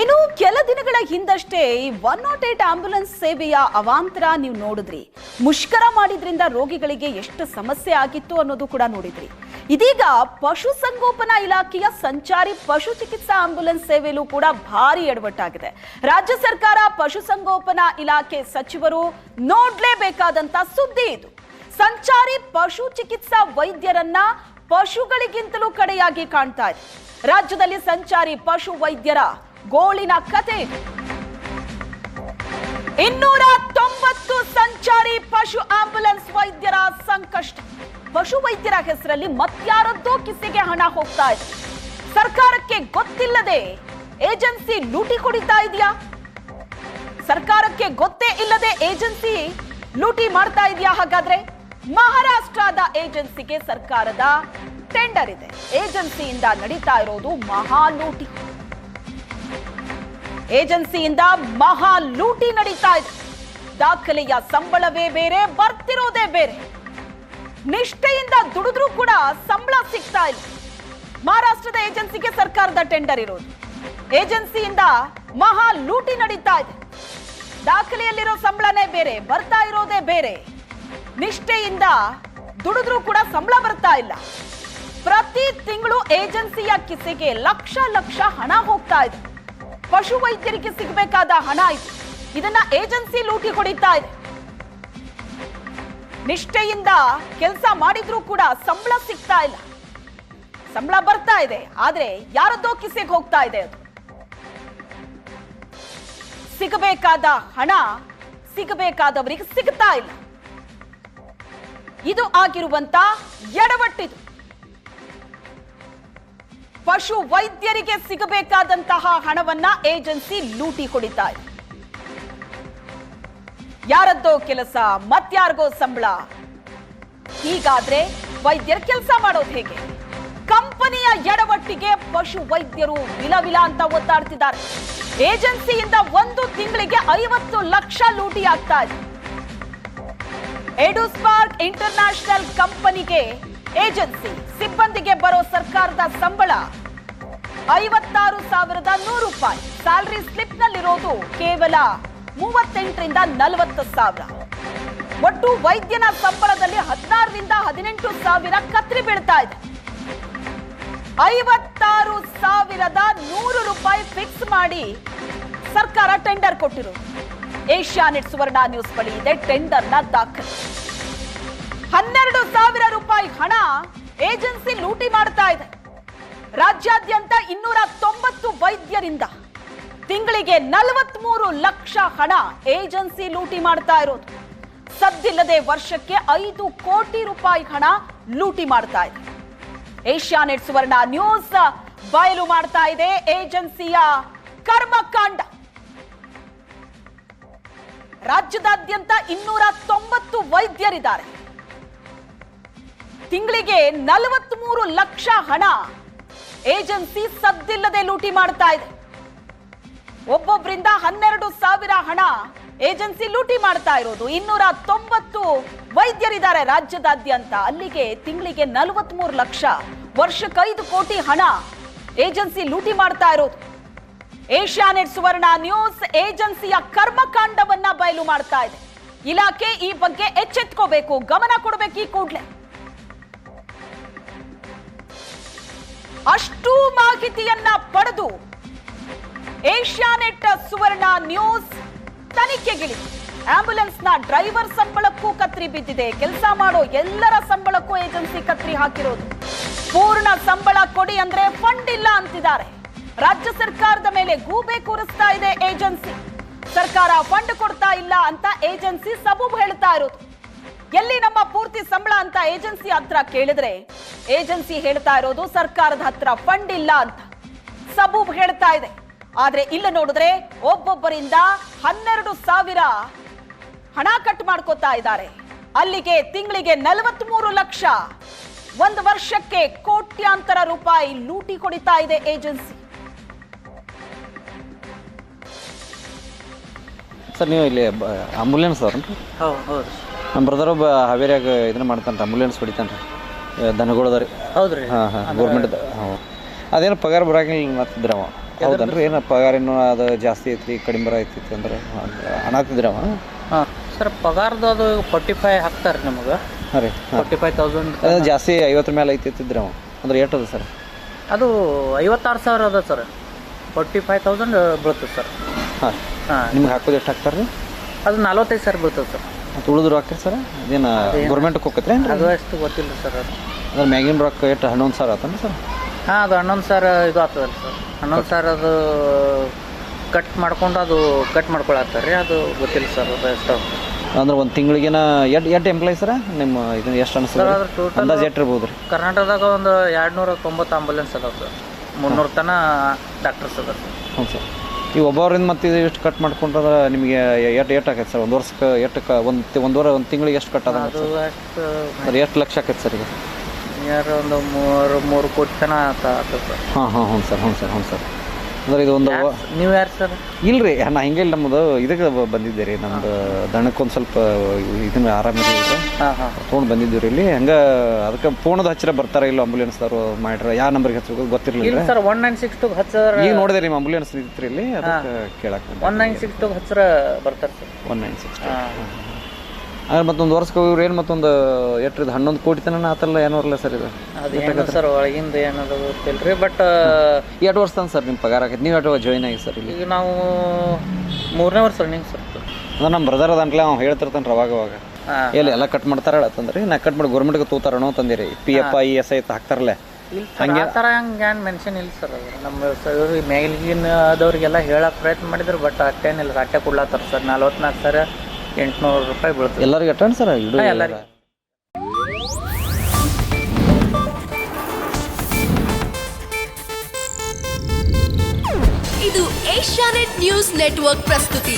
ಇನ್ನು ಕೆಲ ದಿನಗಳ ಹಿಂದಷ್ಟೇ ಈ ಒನ್ ನಾಟ್ ಏಟ್ ಆಂಬ್ಯುಲೆನ್ಸ್ ಸೇವೆಯ ಅವಾಂತರ ನೀವು ನೋಡಿದ್ರಿ. ಮುಷ್ಕರ ಮಾಡಿದ್ರಿಂದ ರೋಗಿಗಳಿಗೆ ಎಷ್ಟು ಸಮಸ್ಯೆ ಆಗಿತ್ತು ಅನ್ನೋದು ಕೂಡ ನೋಡಿದ್ರಿ. ಇದೀಗ ಪಶುಸಂಗೋಪನಾ ಇಲಾಖೆಯ ಸಂಚಾರಿ ಪಶು ಚಿಕಿತ್ಸಾ ಆಂಬ್ಯುಲೆನ್ಸ್ ಸೇವೆಯಲ್ಲೂ ಕೂಡ ಭಾರಿ ಎಡವಟ್ಟಾಗಿದೆ. ರಾಜ್ಯ ಸರ್ಕಾರ ಪಶುಸಂಗೋಪನಾ ಇಲಾಖೆ ಸಚಿವರು ನೋಡ್ಲೇಬೇಕಾದಂತ ಸುದ್ದಿ ಇದು. ಸಂಚಾರಿ ಪಶು ಚಿಕಿತ್ಸಾ ವೈದ್ಯರನ್ನ ಪಶುಗಳಿಗಿಂತಲೂ ಕಡೆಯಾಗಿ ಕಾಣ್ತಾ ಇದೆ. ರಾಜ್ಯದಲ್ಲಿ ಸಂಚಾರಿ ಪಶು ವೈದ್ಯರ ಗೋಳಿನ ಕತೆ. ಇನ್ನೂರ ತೊಂಬತ್ತು ಸಂಚಾರಿ ಪಶು ಆಂಬುಲೆನ್ಸ್ ವೈದ್ಯರ ಸಂಕಷ್ಟ. ಪಶು ವೈದ್ಯರ ಹೆಸರಲ್ಲಿ ಮತ್ಯಾರದ್ದೋ ಕಿಸೆಗೆ ಹಣ ಹೋಗ್ತಾ ಇದೆ. ಸರ್ಕಾರಕ್ಕೆ ಗೊತ್ತಿಲ್ಲದೆ ಏಜೆನ್ಸಿ ಲೂಟಿ ಕುಡಿತಾ ಇದೆಯಾ? ಸರ್ಕಾರಕ್ಕೆ ಗೊತ್ತೇ ಇಲ್ಲದೆ ಏಜೆನ್ಸಿ ಲೂಟಿ ಮಾಡ್ತಾ ಇದೆಯಾ? ಹಾಗಾದ್ರೆ ಮಹಾರಾಷ್ಟ್ರದ ಏಜೆನ್ಸಿಗೆ ಸರ್ಕಾರದ ಟೆಂಡರ್ ಇದೆ. ಏಜೆನ್ಸಿಯಿಂದ ನಡೀತಾ ಇರೋದು ಮಹಾ ಲೂಟಿ ಏಜೆನ್ಸಿಯಿಂದ ಮಹಾ ಲೂಟಿ ನಡೀತಾ ಇದೆ. ದಾಖಲೆಯ ಸಂಬಳವೇ ಬೇರೆ, ಬರ್ತಿರೋದೇ ಬೇರೆ. ನಿಷ್ಠೆಯಿಂದ ದುಡಿದ್ರೂ ಕೂಡ ಸಂಬಳ ಸಿಗ್ತಾ ಇಲ್ಲ. ಮಹಾರಾಷ್ಟ್ರದ ಏಜೆನ್ಸಿಗೆ ಸರ್ಕಾರದ ಟೆಂಡರ್ ಇರೋದು. ಏಜೆನ್ಸಿಯಿಂದ ಮಹಾ ಲೂಟಿ ನಡೀತಾ ಇದೆ. ದಾಖಲೆಯಲ್ಲಿರೋ ಸಂಬಳನೇ ಬೇರೆ, ಬರ್ತಾ ಇರೋದೇ ಬೇರೆ. ನಿಷ್ಠೆಯಿಂದ ದುಡಿದ್ರೂ ಕೂಡ ಸಂಬಳ ಬರ್ತಾ ಇಲ್ಲ. ಪ್ರತಿ ತಿಂಗಳು ಏಜೆನ್ಸಿಯ ಕಿಸೆಗೆ ಲಕ್ಷ ಲಕ್ಷ ಹಣ ಹೋಗ್ತಾ ಇದೆ. ಪಶು ವೈದ್ಯರಿಗೆ ಸಿಗಬೇಕಾದ ಹಣ ಇದು. ಇದನ್ನ ಏಜೆನ್ಸಿ ಲೂಟಿ ಹೊಡಿತಾ ಇದೆ. ನಿಷ್ಠೆಯಿಂದ ಕೆಲಸ ಮಾಡಿದ್ರೂ ಕೂಡ ಸಂಬಳ ಸಿಗ್ತಾ ಇಲ್ಲ. ಸಂಬಳ ಬರ್ತಾ ಇದೆ, ಆದ್ರೆ ಯಾರದ್ದೋ ಕಿಸೆಗೆ ಹೋಗ್ತಾ ಇದೆ ಅದು? ಸಿಗಬೇಕಾದ ಹಣ ಸಿಗಬೇಕಾದವರಿಗೆ ಸಿಗ್ತಾ ಇಲ್ಲ. ಇದು ಆಗಿರುವಂತ ಎಡವಟ್ಟಿದು. ಪಶು ವೈದ್ಯರಿಗೆ ಸಿಗಬೇಕಾದಂತಹ ಹಣವನ್ನ ಏಜೆನ್ಸಿ ಲೂಟಿ ಹೊಡಿತಾ ಯಾರದ್ದೋ ಕೆಲಸ ಮತ್ಯಾರಿಗೋ ಸಂಬಳ. ಹೀಗಾದ್ರೆ ವೈದ್ಯರ ಕೆಲಸ ಮಾಡೋದು ಹೇಗೆ? ಕಂಪನಿಯ ಎಡವಟ್ಟಿಗೆ ಪಶು ವೈದ್ಯರು ವಿಲವಿಲ ಅಂತ ಒತ್ತಾಡ್ತಿದ್ದಾರೆ. ಏಜೆನ್ಸಿಯಿಂದ ಒಂದು ತಿಂಗಳಿಗೆ ಐವತ್ತು ಲಕ್ಷ ಲೂಟಿ ಆಗ್ತಾ ಇದೆ. ಎಡುಸ್ಪಾರ್ಕ್ ಇಂಟರ್ನ್ಯಾಷನಲ್ ಕಂಪನಿಗೆ ಏಜೆನ್ಸಿ, ಸಿಬ್ಬಂದಿಗೆ ಬರೋ ಸರ್ಕಾರದ ಸಂಬಳ ಐವತ್ತಾರು ಸಾವಿರದ ನೂರು ರೂಪಾಯಿ. ಸ್ಯಾಲರಿ ಸ್ಲಿಪ್ ನಲ್ಲಿರೋದು ಕೇವಲ ಮೂವತ್ತೆಂಟರಿಂದ ನಲವತ್ತು ಸಾವಿರ. ಒಟ್ಟು ವೈದ್ಯನ ಸಂಬಳದಲ್ಲಿ ಹದಿನಾರರಿಂದ ಹದಿನೆಂಟು ಸಾವಿರ ಕತ್ರಿ ಬೀಳ್ತಾ ಇದೆ. ಐವತ್ತಾರು ಸಾವಿರದ ನೂರು ರೂಪಾಯಿ ಫಿಕ್ಸ್ ಮಾಡಿ ಸರ್ಕಾರ ಟೆಂಡರ್ ಕೊಟ್ಟಿರೋದು ಏಷ್ಯಾನೆಟ್ ಸುವರ್ಣ ನ್ಯೂಸ್ ಬಳಿ ಇದೆ ಟೆಂಡರ್ನ ದಾಖಲೆ. ಹನ್ನೆರಡು ಸಾವಿರ ರೂಪಾಯಿ ಹಣ ಏಜೆನ್ಸಿ ಲೂಟಿ ಮಾಡ್ತಾ ಇದೆ. ರಾಜ್ಯಾದ್ಯಂತ ವೈದ್ಯರಿಂದ. ತಿಂಗಳಿಗೆ ನಲವತ್ಮೂರು ಲಕ್ಷ ಹಣ ಏಜೆನ್ಸಿ ಲೂಟಿ ಮಾಡ್ತಾ ಇರೋದು. ಸದ್ದಿಲ್ಲದೆ ವರ್ಷಕ್ಕೆ ಐದು ಕೋಟಿ ರೂಪಾಯಿ ಹಣ ಲೂಟಿ ಮಾಡ್ತಾ ಇದೆ. ಏಷ್ಯಾನೆಟ್ ಸುವರ್ಣ ನ್ಯೂಸ್ ಬಯಲು ಮಾಡ್ತಾ ಇದೆ ಏಜೆನ್ಸಿಯ ಕರ್ಮಕಾಂಡ. ರಾಜ್ಯದಾದ್ಯಂತ ಇನ್ನೂರ ತೊಂಬತ್ತು ವೈದ್ಯರಿದ್ದಾರೆ. ತಿಂಗಳಿಗೆ ನಲವತ್ಮೂರು ಲಕ್ಷ ಹಣ ಏಜೆನ್ಸಿ ಸದ್ದಿಲ್ಲದೆ ಲೂಟಿ ಮಾಡ್ತಾ ಇದೆ. ಒಬ್ಬೊಬ್ಬರಿಂದ ಹನ್ನೆರಡು ಸಾವಿರ ಹಣ ಏಜೆನ್ಸಿ ಲೂಟಿ ಮಾಡ್ತಾ ಇರೋದು. ಇನ್ನೂರ ತೊಂಬತ್ತು ವೈದ್ಯರಿದ್ದಾರೆ ರಾಜ್ಯದಾದ್ಯಂತ. ಅಲ್ಲಿಗೆ ತಿಂಗಳಿಗೆ ನಲವತ್ಮೂರು ಲಕ್ಷ ವರ್ಷಕ್ಕೈದು ಕೋಟಿ ಹಣ ಏಜೆನ್ಸಿ ಲೂಟಿ ಮಾಡ್ತಾ ಇರೋದು. ಏಷ್ಯಾನೆಟ್ ಸುವರ್ಣ ನ್ಯೂಸ್ ಏಜೆನ್ಸಿಯ ಕರ್ಮಕಾಂಡವನ್ನ ಬಯಲು ಮಾಡ್ತಾ ಇದೆ. ಇಲಾಖೆ ಈ ಬಗ್ಗೆ ಎಚ್ಚೆತ್ಕೋಬೇಕು, ಗಮನ ಕೊಡಬೇಕು ಈ ಕೂಡಲೇ. ಅಷ್ಟು ಮಾಹಿತಿಯನ್ನ ಪಡೆದು ಏಷ್ಯಾನೆಟ್ ಸುವರ್ಣ ನ್ಯೂಸ್ ತನಿಖೆಗಿಳಿತು ನ ಡ್ರೈವರ್ ಸಂಬಳಕ್ಕೂ ಕತ್ರಿ ಬಿದ್ದಿದೆ. ಕೆಲಸ ಮಾಡೋ ಎಲ್ಲರ ಸಂಬಳಕ್ಕೂ ಏಜೆನ್ಸಿ ಕತ್ರಿ ಹಾಕಿರೋದು. ಪೂರ್ಣ ಸಂಬಳ ಕೊಡಿ ಅಂದ್ರೆ ಫಂಡ್ ಇಲ್ಲ ಅಂತಿದ್ದಾರೆ. ರಾಜ್ಯ ಸರ್ಕಾರದ ಮೇಲೆ ಗೂಬೆ ಕೂರಿಸ್ತಾ ಇದೆ ಏಜೆನ್ಸಿ. ಸರ್ಕಾರ ಫಂಡ್ ಕೊಡ್ತಾ ಇಲ್ಲ ಅಂತ ಏಜೆನ್ಸಿ ಸಬೂಬು ಹೇಳ್ತಾ ಇರೋದು. ಎಲ್ಲಿ ನಮ್ಮ ಪೂರ್ತಿ ಸಂಬಳ ಅಂತ ಏಜೆನ್ಸಿ ಹತ್ರ ಕೇಳಿದ್ರೆ ಏಜೆನ್ಸಿ ಹೇಳ್ತಾ ಇರೋದು ಸರ್ಕಾರದ ಹತ್ರ ಫಂಡ್ ಇಲ್ಲ ಅಂತ. ಸಬೂಬ್ ಹೇಳ್ತಾ ಇದೆ. ಆದ್ರೆ ಇಲ್ಲ ನೋಡಿದ್ರೆ ಒಬ್ಬೊಬ್ಬರಿಂದ ಹನ್ನೆರಡು ಸಾವಿರ ಹಣ ಕಟ್ ಮಾಡ್ಕೋತಾ ಇದ್ದಾರೆ. ಅಲ್ಲಿಗೆ ತಿಂಗಳಿಗೆ ನಲವತ್ಮೂರು ಲಕ್ಷ. ಒಂದು ವರ್ಷಕ್ಕೆ ಕೋಟ್ಯಾಂತರ ರೂಪಾಯಿ ಲೂಟಿ ಕೊಡಿತಾ ಇದೆ ಏಜೆನ್ಸಿ. ಸರ್ ನೀವು ಇಲ್ಲಿ ಆಂಬುಲೆನ್ಸ್ ಅವ್ರ ಹೌದು ಹೌದು. ನಮ್ಮ ಬ್ರದರ್ ಒಬ್ಬ ಹಾವೇರಿಯಾಗ ಇದನ್ನ ಮಾಡ್ತಾನೆ ಅಂಬುಲೆನ್ಸ್ ಹೊಡಿತಾನೆ ರೀ ದನಗಳದ ರೀ ಹೌದು ರೀ ಹಾಂ ಹಾಂ ಗೌರ್ಮೆಂಟ್ ಹಾಂ. ಅದೇನು ಪಗಾರ ಬರಾಕಿಲ್ಲ ಮತ್ತಿದ್ರ ಅವ ಹೌದನ್ರಿ? ಏನು ಪಗಾರ ಏನು ಅದು ಜಾಸ್ತಿ ಐತಿ ಕಡಿಮೆ ಬರ ಐತಿ ಅಂದ್ರೆ ಅಣಾತಿದ್ರವ ಹಾಂ. ಸರ್ ಪಗಾರದ ಅದು ಫೋರ್ಟಿ ಫೈ ಹಾಕ್ತಾರೆ ನಿಮಗೆ. ಹಾಂ ರೀ ಫೋರ್ಟಿ ಫೈವ್ ತೌಸಂಡ್ ಅದು ಜಾಸ್ತಿ ಐವತ್ತರ ಮೇಲೆ ಐತಿದ್ರವ ಅಂದ್ರೆ ಎಷ್ಟು ಅದ ಸರ್? ಅದು ಐವತ್ತಾರು ಸಾವಿರ ಅದ ಸರ್. ಫೋರ್ಟಿ ಫೈವ್ ತೌಸಂಡ್ ಬೀಳ್ತದೆ ಸರ್. ಹಾಂ. ಹಾಂ. ನಿಮ್ಗೆ ಹಾಕೋದು ಎಷ್ಟು ಹಾಕ್ತಾರೆ ರೀ ಅದು ನಲ್ವತ್ತೈದು ಸಾವಿರ ಬೀಳ್ತದೆ ಸರ್. ಮತ್ತು ಉಳಿದ್ರು ಹಾಕ್ತೀರಿ ಸರ್? ಅದೇನು ಗೌರ್ಮೆಂಟ್ಗೆ ಹೋಗತ್ರಿ ಅದು ಅಷ್ಟು ಗೊತ್ತಿಲ್ಲ ಸರ್ ಅದು. ಅದ್ರ ಮ್ಯಾಗಿನ ರೊಕ್ಕ ಎಷ್ಟು ಹನ್ನೊಂದು ಸಾವಿರ ಆತನ ಸರ್? ಹಾಂ ಅದು ಹನ್ನೊಂದು ಸಾವಿರ ಇದು ಆಗ್ತದಲ್ಲ ಸರ್. ಹನ್ನೊಂದು ಸಾವಿರ ಅದು ಕಟ್ ಮಾಡ್ಕೊಂಡು ಅದು ಕಟ್ ಮಾಡ್ಕೊಳತ್ತಾರೆ ರೀ ಅದು ಗೊತ್ತಿಲ್ಲ ಸರ್ ಅದು ಎಷ್ಟು. ಅಂದ್ರೆ ಒಂದು ತಿಂಗಳಿಗೆನ ಎಷ್ಟು ಎಷ್ಟು ಎಂಪ್ಲಾಯ್ ಸರ? ನಿಮ್ಮ ಇದನ್ನ ಎಷ್ಟು ಅನಿಸ್ತದೆ ಅದ್ರ ಟೋಟಲ್ ಅಂದಾಜು ಎಷ್ಟು ಇರ್ಬೋದು ರೀ? ಕರ್ನಾಟಕದಾಗ ಒಂದು ಎರಡು ನೂರ ತೊಂಬತ್ತು ಆಂಬುಲೆನ್ಸ್ ಅದಾವೆ ಸರ್. ಮುನ್ನೂರು ತನ ಡಾಕ್ಟರ್ಸ್ ಸರ್. ಹ್ಞೂ ಸರ್. ಈ ಒಬ್ಬರಿಂದ ಮತ್ತೆ ಇದು ಎಷ್ಟು ಕಟ್ ಮಾಡ್ಕೊಂಡ್ರೆ ನಿಮಗೆ ಎಷ್ಟು ಎಷ್ಟು ಆಕೈತೆ ಸರ್? ಒಂದು ವರ್ಷಕ್ಕೆ ಎಷ್ಟು ಕ ಒಂದು ಒಂದು ವಾರ ಒಂದು ತಿಂಗಳಿಗೆ ಎಷ್ಟು ಕಟ್ ಅದ ಅದು ಅಷ್ಟು ಸರ್ ಎಷ್ಟು ಲಕ್ಷ ಆಕೈತೆ ಸರ್ ಈಗ? ಯಾರು ಒಂದು ಮೂರು ಮೂರು ಕೋಟಿ ತನ ಆತ ಸರ್. ಹಾಂ ಹಾಂ ಹ್ಞೂ ಸರ್ ಹ್ಞೂ ಸರ್ ಹ್ಞೂ ಸರ್. ಅಂದ್ರೆ ಇದು ಒಂದು ನೀವು ಯಾರು ಸರ್? ಇಲ್ರಿ ನಾ ಹಿಂಗೆ ಇಲ್ಲ ನಮ್ಮದು ಇದಕ್ಕೆ ಬಂದಿದ್ದೆ ರೀ ನಮ್ದು ದಣಕ್ಕೊಂದು ಸ್ವಲ್ಪ ಇದನ್ನ ಆರಾಮಿದೆ ಹಾಂ ಹಾಂ. ತೊಗೊಂಡು ಬಂದಿದ್ದೀವಿ ರೀ ಇಲ್ಲಿ. ಹಂಗೆ ಅದಕ್ಕೆ ಫೋನದ ಹಚ್ಚಿರ ಬರ್ತಾರೆ ಇಲ್ಲ ಆಂಬುಲೆನ್ಸ್ದವ್ರು ಮಾಡ್ರ. ಯಾವ ನಂಬರ್ಗೆ ಹಚ್ಚಬೇಕು ಗೊತ್ತಿರಲಿಲ್ಲ sir one nine six two ಹಚ್ಚಿದ್ರೆ ಈಗ ನೋಡಿದೆ ರೀ ಆಂಬುಲೆನ್ಸ್ ಇತ್ತು ಇಲ್ಲಿ. ಅದಕ್ಕೆ ಕೇಳಕ್ಕೆ ಒನ್ ನೈನ್ ಸಿಕ್ಸ್ ಟು ಹಚ್ಚರ ಬರ್ತಾರೆ ಸರ್. ಒನ್ ನೈನ್ ಸಿಕ್ಸ್ ಹಾಂ ಆದ್ರೆ ಮತ್ತೊಂದು ವರ್ಷಕ್ಕೆ ಇವ್ರು ಏನು ಮತ್ತೊಂದು ಎಷ್ಟು ಇದು ಹನ್ನೊಂದು ಕೋಟಿ ತನಕ ಆತಲ್ಲ ಏನೋರ್ಲ ಸರ್ ಇದು? ಅದು ಸರ್ ಒಳಗಿಂದ ಏನದು ಗೊತ್ತಿಲ್ಲ ರೀ ಬಟ್ ಎರಡು ವರ್ಷ ತನಕ ಸರ್ ನಿಮ್ಮ ಪಗಾರ ಆಗೈತೆ. ನೀವು ಎಷ್ಟು ಜಾಯ್ನ್ ಆಗಿ ಸರ್ ಇಲ್ಲಿ? ಈಗ ನಾವು ಮೂರನೇ ವರ್ಷ ರನ್ನಿಂಗ್ ಸರ್ ಅಂದ್ರೆ ನಮ್ಮ ಬ್ರದರ್ ಅದಂಟ್ಲೆ ಅವ್ನು ಹೇಳ್ತಿರ್ತಾನೆ ಅವಾಗ ಅವಾಗ. ಎಲ್ಲಿ ಎಲ್ಲ ಕಟ್ ಮಾಡ್ತಾರ ಹೇಳತ್ತಂದ್ರಿ ನಾ ಕಟ್ ಮಾಡಿ ಗೌರ್ಮೆಂಟ್ಗೆ ತೂತಾರನೋ ತಂದಿರಿ P F I S I ಹಾಕ್ತಾರಲ್ಲ. ಹಂಗೆ ಸರ್ ಆ ಥರ ಹಂಗೆ ಏನು ಮೆನ್ಷನ್ ಇಲ್ಲ ಸರ್ ನಮ್ಮ ಸರ್ ಮೇಲ್ಗಿನ ಆದವ್ರಿಗೆಲ್ಲ ಹೇಳಕ್ಕೆ ಪ್ರಯತ್ನ ಮಾಡಿದ್ರು ಬಟ್ ಅಷ್ಟೇನಿಲ್ಲ. ಅಟ್ಟೆ ಕೊಡ್ಲಾತ್ತಾರ ಸರ್ ನಲ್ವತ್ನಾಲ್ಕು ಸಾವಿರ ಎಂಟುನೂರು ರೂಪಾಯಿ ಬೀಳ್ತದೆ ಎಲ್ಲರಿಗೆ ಅಟೆಂಡ್ ಸರ್ ಇಡು ಎಲ್ಲರಿಗೆ. ಇದು ಏಷ್ಯಾನೆಟ್ ನ್ಯೂಸ್ ನೆಟ್ವರ್ಕ್ ಪ್ರಸ್ತುತಿ